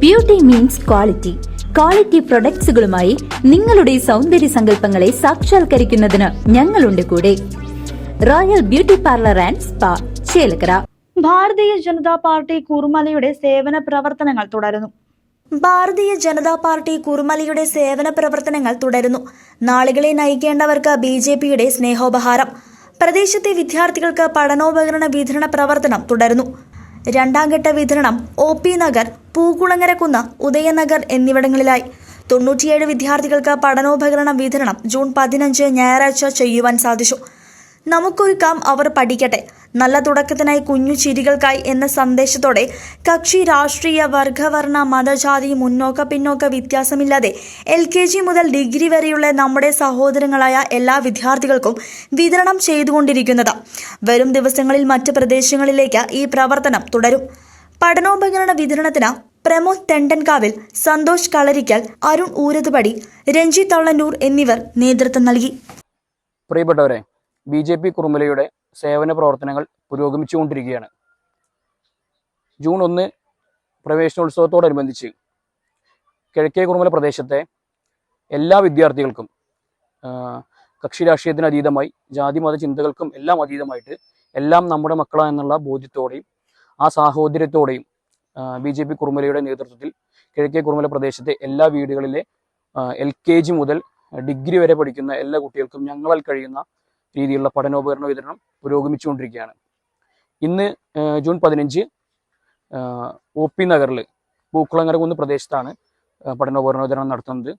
Beauty means quality quality പ്രൊഡക്ട്സുകളുമായി നിങ്ങളുടെ സൗന്ദര്യ സങ്കല്പങ്ങളെ സാക്ഷാത്കരിക്കുന്നതിന് ഞങ്ങളുണ്ട് കൂടെ. Royal beauty parlour and spa Chelakkara. Bharatiya Janata party കുറുമലയുടെ സേവന പ്രവർത്തനങ്ങൾ തുടരുന്നു. ഭാരതീയ ജനതാ പാർട്ടി കുറുമലയുടെ സേവന പ്രവർത്തനങ്ങൾ തുടരുന്നു. നാളുകളെ നയിക്കേണ്ടവർക്ക് ബി ജെ പിയുടെ സ്നേഹോപഹാരം. പ്രദേശത്തെ വിദ്യാർത്ഥികൾക്ക് പഠനോപകരണ വിതരണ പ്രവർത്തനം തുടരുന്നു. രണ്ടാം ഘട്ട വിതരണം ഒ പി നഗർ പൂക്കുളങ്ങരക്കുന്ന് ഉദയനഗർ എന്നിവിടങ്ങളിലായി. തൊണ്ണൂറ്റിയേഴ് വിദ്യാർത്ഥികൾക്ക് പഠനോപകരണ വിതരണം ജൂൺ പതിനഞ്ച് ഞായറാഴ്ച ചെയ്യുവാൻ സാധിച്ചു. നമുക്കൊരുക്കാം അവർ പഠിക്കട്ടെ. നല്ല തുടക്കത്തിനായി കുഞ്ഞു ചിരികൾക്കായി എന്ന സന്ദേശത്തോടെ കക്ഷി രാഷ്ട്രീയ വർഗവർണ മതജാതി മുന്നോക്ക പിന്നോക്ക വ്യത്യാസമില്ലാതെ എൽ കെ ജി മുതൽ ഡിഗ്രി വരെയുള്ള നമ്മുടെ സഹോദരങ്ങളായ എല്ലാ വിദ്യാർത്ഥികൾക്കും വിതരണം ചെയ്തുകൊണ്ടിരിക്കുന്നത്. വരും ദിവസങ്ങളിൽ മറ്റ് പ്രദേശങ്ങളിലേക്ക് ഈ പ്രവർത്തനം തുടരും. പഠനോപകരണ വിതരണത്തിന് പ്രമോദ് തെണ്ടൻകാവിൽ സന്തോഷ് കളരിക്കൽ അരുൺ ഊരതുപടി രഞ്ജിത്ത് തള്ളന്നൂർ എന്നിവർ നേതൃത്വം നൽകി. പ്രിയപ്പെട്ടവരെ ബി ജെ പി കുറുമലയുടെ സേവന പ്രവർത്തനങ്ങൾ പുരോഗമിച്ചുകൊണ്ടിരിക്കുകയാണ്. ജൂൺ ഒന്ന് പ്രവേശനോത്സവത്തോടനുബന്ധിച്ച് കിഴക്കേ കുറുമല പ്രദേശത്തെ എല്ലാ വിദ്യാർത്ഥികൾക്കും കക്ഷി രാഷ്ട്രീയത്തിന് അതീതമായി ജാതി മത ചിന്തകൾക്കും എല്ലാം അതീതമായിട്ട് എല്ലാം നമ്മുടെ മക്കളാ എന്നുള്ള ബോധ്യത്തോടെയും ആ സാഹോദര്യത്തോടെയും ബി ജെ പി കുറുമലയുടെ നേതൃത്വത്തിൽ കിഴക്കേ കുറുമല പ്രദേശത്തെ എല്ലാ വീടുകളിലെ എൽ കെ ജി മുതൽ ഡിഗ്രി വരെ പഠിക്കുന്ന എല്ലാ കുട്ടികൾക്കും ഞങ്ങളാൽ കഴിയുന്ന രീതിയിലുള്ള പഠനോപകരണ വിതരണം പുരോഗമിച്ചുകൊണ്ടിരിക്കുകയാണ് ഇന്ന് ജൂൺ പതിനഞ്ച് ഒ പി നഗറിൽ പൂക്കുളങ്ങര കുന്ന് പ്രദേശത്താണ് പഠനോപകരണ വിതരണം നടത്തുന്നത്.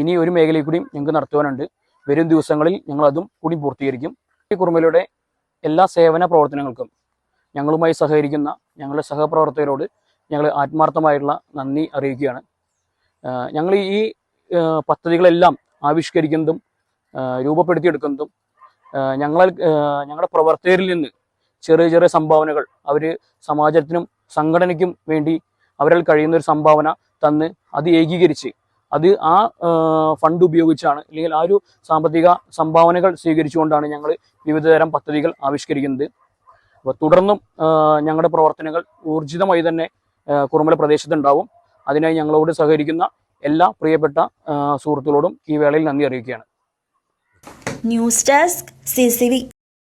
ഇനി ഒരു മേഖലയിൽ കൂടിയും ഞങ്ങൾക്ക് നടത്തുവാനുണ്ട്. വരും ദിവസങ്ങളിൽ ഞങ്ങൾ അതും കൂടി പൂർത്തീകരിക്കും. ഈ കുറുമലയുടെ എല്ലാ സേവന പ്രവർത്തനങ്ങൾക്കും ഞങ്ങളുമായി സഹകരിക്കുന്ന ഞങ്ങളുടെ സഹപ്രവർത്തകരോട് ഞങ്ങൾ ആത്മാർത്ഥമായിട്ടുള്ള നന്ദി അറിയിക്കുകയാണ്. ഞങ്ങൾ ഈ പദ്ധതികളെല്ലാം ആവിഷ്കരിക്കുന്നതും രൂപപ്പെടുത്തിയെടുക്കുന്നതും ആ, ഞങ്ങളുടെ പ്രവർത്തകരിൽ നിന്ന് ചെറിയ ചെറിയ സംഭാവനകൾ അവർ സമാജത്തിനും സംഘടനയ്ക്കും വേണ്ടി അവരാൽ കഴിയുന്ന ഒരു സംഭാവന തന്ന് അത് ഏകീകരിച്ച് അത് ആ ഫണ്ട് ഉപയോഗിച്ചാണ് അല്ലെങ്കിൽ ആ ഒരു സാമ്പത്തിക സംഭാവനകൾ സ്വീകരിച്ചുകൊണ്ടാണ് ഞങ്ങൾ വിവിധ തരം പദ്ധതികൾ ആവിഷ്കരിക്കുന്നത്. അപ്പോൾ തുടർന്നും ഞങ്ങളുടെ പ്രവർത്തനങ്ങൾ ഊർജിതമായി തന്നെ കുറുമല പ്രദേശത്തുണ്ടാവും. അതിനായി ഞങ്ങളോട് സഹകരിക്കുന്ന എല്ലാ പ്രിയപ്പെട്ട സുഹൃത്തുക്കളോടും ഈ വേളയിൽ നന്ദി അറിയിക്കുകയാണ്. News desk ccv